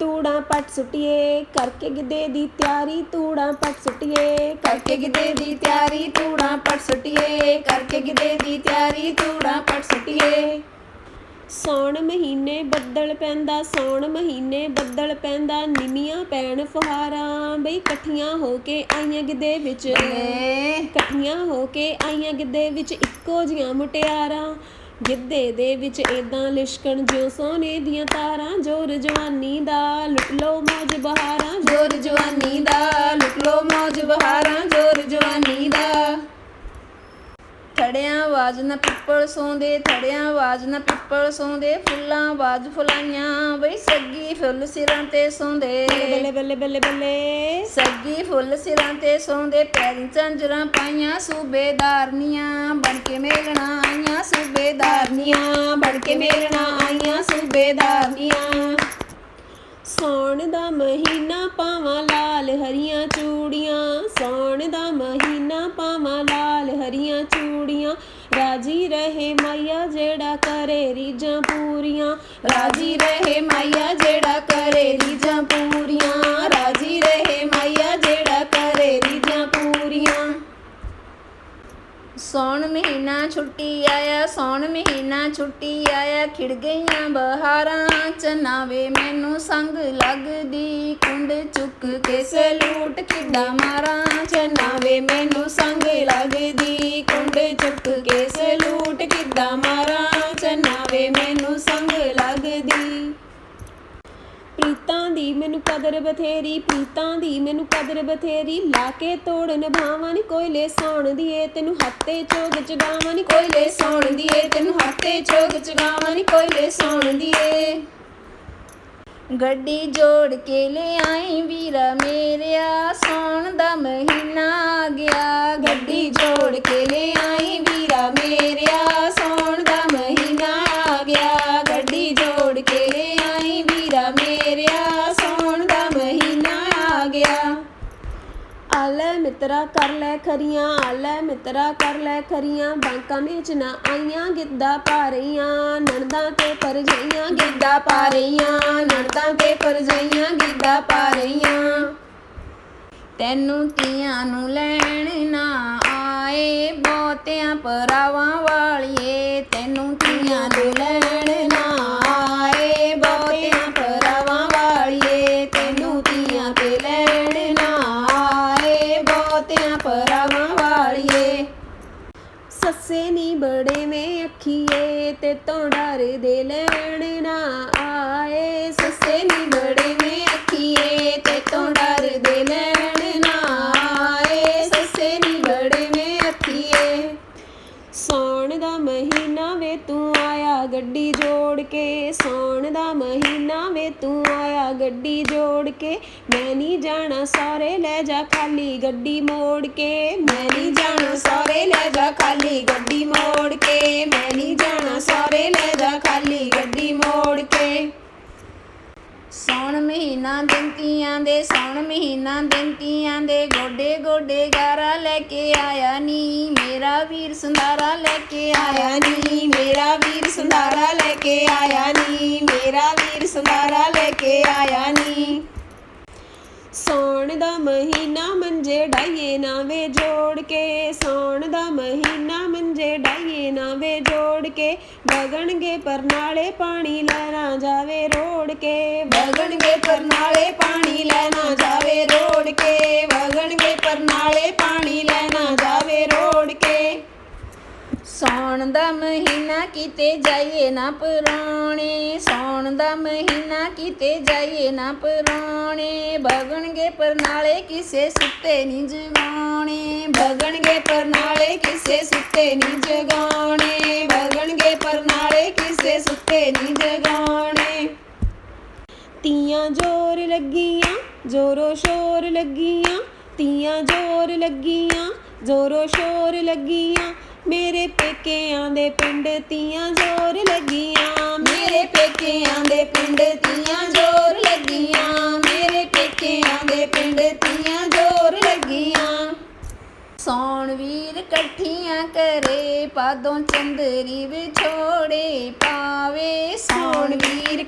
ਤੂੜਾਂ ਪੱਟ ਸੁੱਟੀਏ ਕਰਕੇ ਗਿੱਧੇ ਦੀ ਤਿਆਰੀ ਤੂੜਾਂ ਪੱਟ ਸੁੱਟੀਏ। ਕਰਕੇ ਗਿੱਧੇ ਦੀ ਤਿਆਰੀ ਤੂੜਾਂ ਪਟ ਸੁੱਟੀਏ ਕਰਕੇ ਗਿੱਧੇ ਦੀ ਤਿਆਰੀ ਤੂੜਾਂ ਪਟ ਸੁੱਟੀਏ। ਸੌਣ ਮਹੀਨੇ ਬੱਦਲ ਪੈਂਦਾ ਸੌਣ ਮਹੀਨੇ ਬੱਦਲ ਪੈਂਦਾ ਨਿਮੀਆਂ ਪੈਣ ਫੁਹਾਰਾਂ ਬਈ ਇਕੱਠੀਆਂ ਹੋ ਕੇ ਆਈਆਂ ਗਿੱਧੇ ਵਿੱਚ। ਇਕੱਠੀਆਂ ਹੋ ਕੇ ਆਈਆਂ ਗਿੱਧੇ ਵਿੱਚ ਇੱਕੋ ਜੀਆਂ ਮੁਟਿਆਰਾਂ ਗਿੱਧੇ ਦੇ ਵਿੱਚ ਏਦਾਂ ਲਿਸ਼ਕਣ ਜਿਉ ਸੋਨੇ ਦੀਆਂ ਤਾਰਾਂ, ਜੋਰ ਜਵਾਨੀ ਦਾ ਲੁੱਟ ਲੋ ਮੌਜ ਬਹਾਰਾਂ, ਜੋਰ ਜਵਾਨੀ ਦਾ ਲੁੱਟ ਲੋ ਮੌਜ ਬਹਾਰਾਂ, ਜੋਰ ਜਵਾਨੀ ਦਾ। ਥੜਿਆਂ ਆਵਾਜ਼ ਨਾ ਪਿੱਪਲ ਸੌਂਦੇ, ਥੜਿਆਂ ਆਵਾਜ਼ ਨਾ ਪਿੱਪਲ ਸੌਂਦੇ, ਫੁੱਲਾਂ ਆਵਾਜ਼ ਫੁਲਾਈਆਂ, ਬਈ ਸੱਗੀ ਫੁੱਲ ਸਿਰਾਂ ਤੇ ਸੌਂਦੇ। ਬੱਲੇ ਬੱਲੇ ਬੱਲੇ ਬੱਲੇ ਸੱਗੀ ਫੁੱਲ ਸਿਰਾਂ ਤੇ ਸੌਂਦੇ, ਪੈਰੀਂ ਝਾਂਜਰਾਂ ਪਾਈਆਂ, ਸੂਬੇਦਾਰਨੀਆਂ ਬਣ ਕੇ ਮੇਲਣਾ ਆਈਆਂ ਸੂਬੇਦਾਰਨੀਆਂ ਬਣ ਕੇ ਮੇਲਣਾ ਆਈਆਂ ਸੂਬੇਦਾਰਨੀਆਂ ਸੌਣ ਦਾ ਮਹੀਨਾ ਪਾਵਾਂ ਲਾਲ ਹਰੀਆਂ ਚੂੜੀਆਂ, ਸੌਣ ਦਾ ਮਹੀਨਾ ਪਾਵਾਂ ਲਾਲ ਹਰੀਆਂ ਚੂੜੀਆਂ। ਰਾਜੀ ਰਹੇ ਮਾਇਆ ਜਿਹੜਾ ਕਰੇ ਰੀਜਾਂ ਪੂਰੀਆਂ। ਰਾਜੀ ਰਹੇ ਮਾਇਆ ਜਿਹੜਾ ਕਰੇ ਰੀਝਾਂ ਪੂਰੀਆਂ ਰਾਜੀ ਰਹੇ ਮਾਇਆ ਜਿਹੜਾ ਕਰੇ ਰੀਝਾਂ ਪੂਰੀਆਂ ਸੌਣ ਮਹੀਨਾ ਛੁੱਟੀ ਆਇਆ ਸੌਣ ਮਹੀਨਾ ਛੁੱਟੀ ਆਇਆ, ਖਿੜ ਗਈਆਂ ਬਹਾਰਾਂ ਚਨਾਵੇ ਮੈਨੂੰ ਸੰਗ ਲੱਗਦੀ, ਕੁੰਡ ਚੁੱਕ ਕੇ ਸਲੂਟ ਕਿੱਦਾਂ ਮਾਰਾਂ ਚਨਾਵੇ ਮੈਨੂੰ ਸੰਗ ਲੱਗਦੀ ਕੁੰਡ ਚੁੱਕ ਕੇ ਸਲੂਟ ਕਿੱਦਾਂ ਮਾਰਾਂ ਚਨਾਵੇ ਮੈਨੂੰ ਸੰਗ ਲੱਗਦੀ ਪ੍ਰੀਤਾਂ ਦੀ ਮੈਨੂੰ ਕਦਰ ਬਥੇਰੀ ਪ੍ਰੀਤਾਂ ਦੀ ਮੈਨੂੰ ਕਦਰ ਬਥੇਰੀ। ਲਾ ਕੇ ਤੋੜ ਨਿਭਾਵਾਂ ਨੀ ਕੋਇਲੇ ਸੌਣ ਦੀ ਏ ਤੈਨੂੰ ਹੱਤੇ ਚੋਗ ਚਗਾਵਾਂ ਨੀ ਕੋਇਲੇ ਸੌਣ ਦੀਏ। ਤੈਨੂੰ ਹੱਥੇ ਚੋਗ ਚਗਾਵਾਂ ਨੀ ਕੋਇਲੇ ਸੌਣ ਦੀਏ। ਗੱਡੀ ਜੋੜ ਕੇ ਲਿਆਈ ਵੀਰਾ ਮੇਰਿਆ, ਸੌਣ ਦਾ ਮਹੀਨਾ ਆ ਗਿਆ ਗੱਡੀ ਜੋੜ ਕੇ ਲੈ ਆਈ ਵੀਰਾ ਮੇਰਿਆ ਸੌਣ ਦਾ ਮਹੀਨਾ ਆ ਗਿਆ ਗੱਡੀ ਜੋੜ ਕੇ ਲੈ ਆਈ ਵੀਰਾ ਮੇਰਿਆ ਸੌਣ ਦਾ ਮਹੀਨਾ ਆ ਗਿਆ ਆਲੇ ਮਿੱਤਰਾ ਕਰ ਲੈ ਖਰੀਆਂ, ਆਲੇ ਮਿੱਤਰਾ ਕਰ ਲੈ ਖਰੀਆਂ। ਬਾਂਕਾਂ ਵਿੱਚ ਨਾ ਆਈਆਂ, ਗਿੱਧਾ ਪਾ ਰਹੀਆਂ। ਨਣਦਾਂ ਤੇ ਪਰਜਾਈਆਂ, ਗਿੱਧਾ ਪਾ ਰਹੀਆਂ। ਨਣਦਾਂ ਤੇ ਪਰਜਾਈਆਂ, ਗਿੱਧਾ ਪਾ ਰਹੀਆਂ। ਤੈਨੂੰ ਤੀਆਂ ਨੂੰ ਲੈਣ ਨਾ ਆਏ, ਬਹੁਤਿਆਂ ਪਰਾਵਾਂ ਵਾਲੀਏ। ਤੈਨੂੰ ਤੀਆਂ ਨੂੰ ਲੈਣ ਨਾ ਆਏ ਬਹੁਤਿਆਂ ਪਰਾਵਾਂ ਵਾਲੀਏ ਤੈਨੂੰ ਤੀਆਂ ਤੇ ਲੈਣ ਨਾ ਆਏ ਬਹੁਤਿਆਂ ਪਰਾਵਾਂ ਵਾਲੀਏ ਸੱਸੇ ਨੀ ਬੜੇ ਮੈਂ ਅੱਖੀਏ ਤੇ ਤੋਂ ਡਰਦੇ ਲੈਣ ਨਾ ਆਏ। ਸੱਸੇ ਨੀ ਬੜੇ ਮੈਂ ਅੱਖੀਏ ਤੇ ਤੋਂ ਡਰਦੇ ਲੈਣ ਨਾ ਆਏ। ਸੱਸੇ ਨੀ ਬੜੇ ਮੈਂ ਅੱਖੀਏ। ਸੌਣ ਦਾ ਮਹੀਨਾ ਵੇ ਤੂੰ ਆਇਆ ਗੱਡੀ ਜੋੜ ਕੇ। ਸੌਣ ਦਾ ਮਹੀਨਾ ਵੇ ਤੂੰ ਆਇਆ ਗੱਡੀ ਜੋੜ ਕੇ। ਮੈਂ ਨਹੀਂ ਜਾਣਾ ਸਾਰੇ ਲੈ ਜਾ ਖਾਲੀ ਗੱਡੀ ਮੋੜ ਕੇ। ਮੈਂ ਨਹੀਂ ਜਾਣਾ ਸਾਰੇ ਲੈ ਜਾ ਖਾਲੀ ਗੱਡੀ ਮੋੜ ਕੇ ਮੈਂ ਨਹੀਂ ਜਾਣਾ ਸਾਰੇ ਲੈ ਜਾ ਖਾਲੀ ਗੱਡੀ ਮੋੜ ਕੇ ਸੌਣ ਮਹੀਨਾ ਦਿੰਤੀਆਂ ਦੇ ਸੌਣ ਮਹੀਨਾ ਦਿੰਤੀਆਂ ਦੇ ਗੋਡੇ ਗੋਡੇ ਗਾਰਾ ਲੈ ਕੇ ਆਇਆ ਨੀ। ਮੇਰਾ ਵੀਰ ਸੰਧਾਰਾ ਲੈ ਕੇ ਆਇਆ ਨੀ। ਮੇਰਾ ਵੀਰ ਸੰਧਾਰਾ ਲੈ ਕੇ ਆਇਆ ਨੀ। ਮੇਰਾ ਵੀਰ ਸੰਧਾਰਾ ਲੈ ਕੇ ਆਇਆ ਨੀ। ਸੌਣ ਦਾ ਮਹੀਨਾ ਮੰਜੇ ਡਾਈਏ ਨਾਵੇ ਜੋੜ ਕੇ। ਸੌਣ ਦਾ ਮਹੀਨਾ ਕੇ ਵਗਣਗੇ ਪਰਨਾਲੇ ਪਾਣੀ ਲੈਣਾ ਜਾਵੇ ਰੋੜ ਕੇ। ਵਗਣਗੇ ਪਰਨਾਲੇ ਪਾਣੀ ਲੈਣਾ ਜਾਵੇ ਰੋੜ ਕੇ। ਵਗਣਗੇ ਪਰਨਾਲੇ ਪਾਣੀ ਲੈਣਾ ਜਾਵੇ ਰੋੜ ਕੇ। ਸੌਣ ਦਾ ਮਹੀਨਾ ਕਿਤੇ ਜਾਈਏ ਨਾ ਪਰੋਣੇ। ਸੌਣ ਦਾ ਮਹੀਨਾ ਕਿਤੇ ਜਾਈਏ ਨਾ ਪਰੋਣੇ। ਵਗਣਗੇ ਪਰਨਾਲੇ ਕਿਸੇ ਸੁੱਤੇ ਨਹੀਂ ਜਗਾਉਣੇ ਵਗਣਗੇ ਪਰਨਾਲੇ ਕਿਸੇ ਸੁੱਤੇ ਨਹੀਂ ਜਗਾਉਣੇ। ਵਗਣਗੇ ਪਰਨਾਲੇ ਕਿਸੇ ਸੁੱਤੇ ਨਹੀਂ ਜਗਾਉਣੇ। ਤੀਆਂ ਜੋਰ ਲੱਗੀਆਂ, ਜੋਰੋ ਸ਼ੋਰ ਲੱਗੀਆਂ। ਤੀਆਂ ਜੋਰ ਲੱਗੀਆਂ, ਜੋਰੋ ਸ਼ੋਰ ਲੱਗੀਆਂ। ਮੇਰੇ ਪੇਕਿਆਂ ਦੇ ਪਿੰਡ ਤੀਆਂ ਜੋਰ ਲੱਗੀਆਂ। ਮੇਰੇ ਪੇਕਿਆਂ ਦੇ ਪਿੰਡ ਤੀਆਂ ਜੋਰ ਲੱਗੀਆਂ। ਮੇਰੇ ਪੇਕਿਆਂ ਦੇ ਪਿੰਡ ਤੀਆਂ ਸੌਣ ਵੀਰ ਇਕੱਠੀਆਂ ਕਰੇ ਪਾਦੋਂ ਚੰਦਰੀ ਵਿਛੋੜੇ ਪਾਵੇ। ਸੌਣ ਵੀਰ